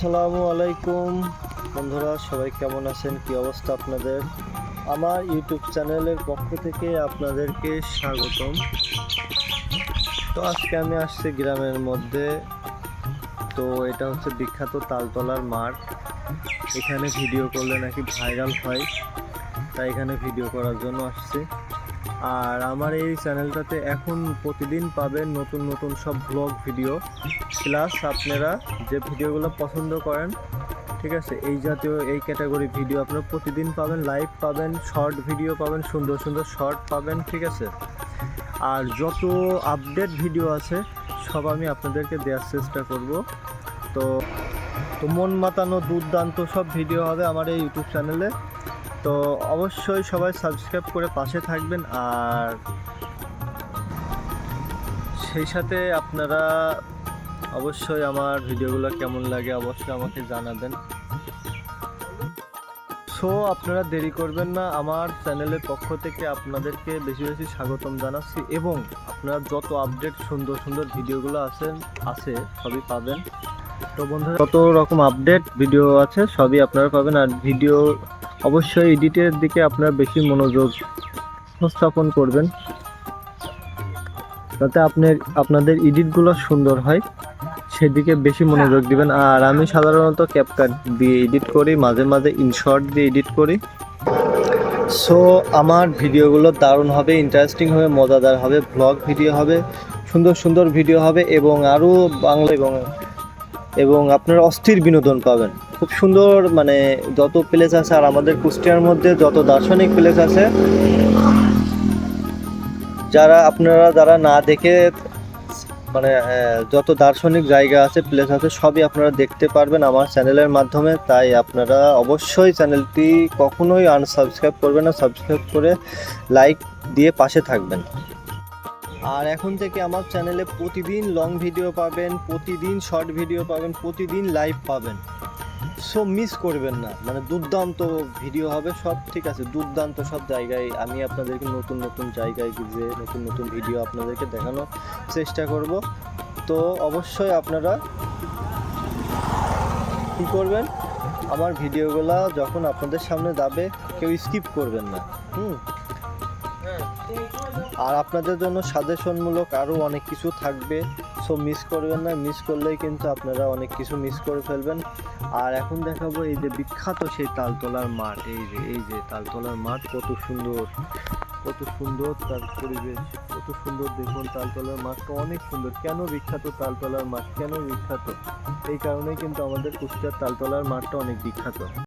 আসসালামু আলাইকুম। বন্ধুরা, সবাই কেমন আছেন? কি অবস্থা আপনাদের? আমার ইউটিউব চ্যানেলের পক্ষ থেকে আপনাদেরকে স্বাগতম। তো আজকে আমি আসছি গ্রামের মধ্যে। তো এটা হচ্ছে বিখ্যাত তালতলার মাঠ। এখানে ভিডিও করলে নাকি ভাইরাল হয়। তাই এখানে ভিডিও করার জন্য আসছি। আর আমার এই চ্যানেলটাতে এখন প্রতিদিন পাবেন নতুন নতুন সব ব্লগ ভিডিও প্লাস আপনারা যে ভিডিওগুলো পছন্দ করেন, ঠিক আছে, এই জাতীয় এই ক্যাটাগরি ভিডিও আপনারা প্রতিদিন পাবেন লাইভ পাবেন শর্ট ভিডিও পাবেন, সুন্দর সুন্দর শর্ট পাবেন, ঠিক আছে। আর যত আপডেট ভিডিও আছে, সব আমি আপনাদেরকে দেওয়ার চেষ্টা করব। তো তো মন মাতানো দুর্দান্ত সব ভিডিও হবে আমার এই ইউটিউব চ্যানেলে তো অবশ্যই সবাই সাবস্ক্রাইব করে পাশে থাকবেন আর সেই সাথে আপনারা অবশ্যই আমার ভিডিওগুলো কেমন লাগে অবশ্যই আমাকে জানাবেন। সো আপনারা দেরি করবেন না, আমার চ্যানেলের পক্ষ থেকে আপনাদেরকে বেশি বেশি স্বাগতম জানাচ্ছি এবং আপনারা যত আপডেট সুন্দর সুন্দর ভিডিওগুলো আছেন আছে, সবই পাবেন। তো বন্ধুরা, যত রকম আপডেট ভিডিও আছে, সবই আপনারা পাবেন। আর ভিডিও অবশ্যই এডিটের দিকে আপনারা বেশি মনোযোগ উপস্থাপন করবেন। যাতে আপনার, আপনাদের এডিটগুলো সুন্দর হয়, সেদিকে বেশি মনোযোগ দিবেন। আর আমি সাধারণত ক্যাপকাট দিয়ে এডিট করি, মাঝে মাঝে ইনশর্ট দিয়ে এডিট করি। সো আমার ভিডিওগুলো দারুণ হবে ইন্টারেস্টিং হবে, মজাদার হবে ব্লগ ভিডিও হবে, সুন্দর সুন্দর ভিডিও হবে এবং আরও বাংলা এবং এবং আপনারা অস্থির বিনোদন পাবেন। খুব সুন্দর মানে যত প্লেস আছে আর আমাদের কুষ্টিয়ার মধ্যে যত দার্শনিক প্লেস আছে, যারা আপনারা যারা না দেখে মানে যত দার্শনিক জায়গা আছে প্লেস আছে, সবই আপনারা দেখতে পারবেন আমার চ্যানেলের মাধ্যমে। তাই আপনারা অবশ্যই চ্যানেলটি কখনোই আনসাবস্ক্রাইব করবেন না সাবস্ক্রাইব করে লাইক দিয়ে পাশে থাকবেন। আর এখন থেকে আমার চ্যানেলে প্রতিদিন লং ভিডিও পাবেন, প্রতিদিন শর্ট ভিডিও পাবেন, প্রতিদিন লাইভ পাবেন। সো মিস করবেন না। মানে দুর্দান্ত ভিডিও হবে, সব ঠিক আছে। দুর্দান্ত সব জায়গায় আমি আপনাদেরকে নতুন নতুন জায়গায় যে নতুন নতুন ভিডিও আপনাদেরকে দেখানোর চেষ্টা করব। তো অবশ্যই আপনারা কী করবেন? আমার ভিডিওগুলো যখন আপনাদের সামনে যাবে, কেউ স্কিপ করবেন না। হুম? আর আপনাদের জন্য সাজেশনমূলক আরও অনেক কিছু থাকবে। সো মিস করবেন না মিস করলেই কিন্তু আপনারা অনেক কিছু মিস করে ফেলবেন। আর এখন দেখাবো এই যে বিখ্যাত সেই তালতলার মাঠ। এই যে এই যে তালতলার মাঠ, কত সুন্দর কত সুন্দর তার পরিবেশ, কত সুন্দর দেখুন তালতলার মাঠটা অনেক সুন্দর। কেন বিখ্যাত তালতলার মাঠ? কেন বিখ্যাত? এই কারণেই কিন্তু আমাদের কুষ্টিয়ার তালতলার মাঠটা অনেক বিখ্যাত।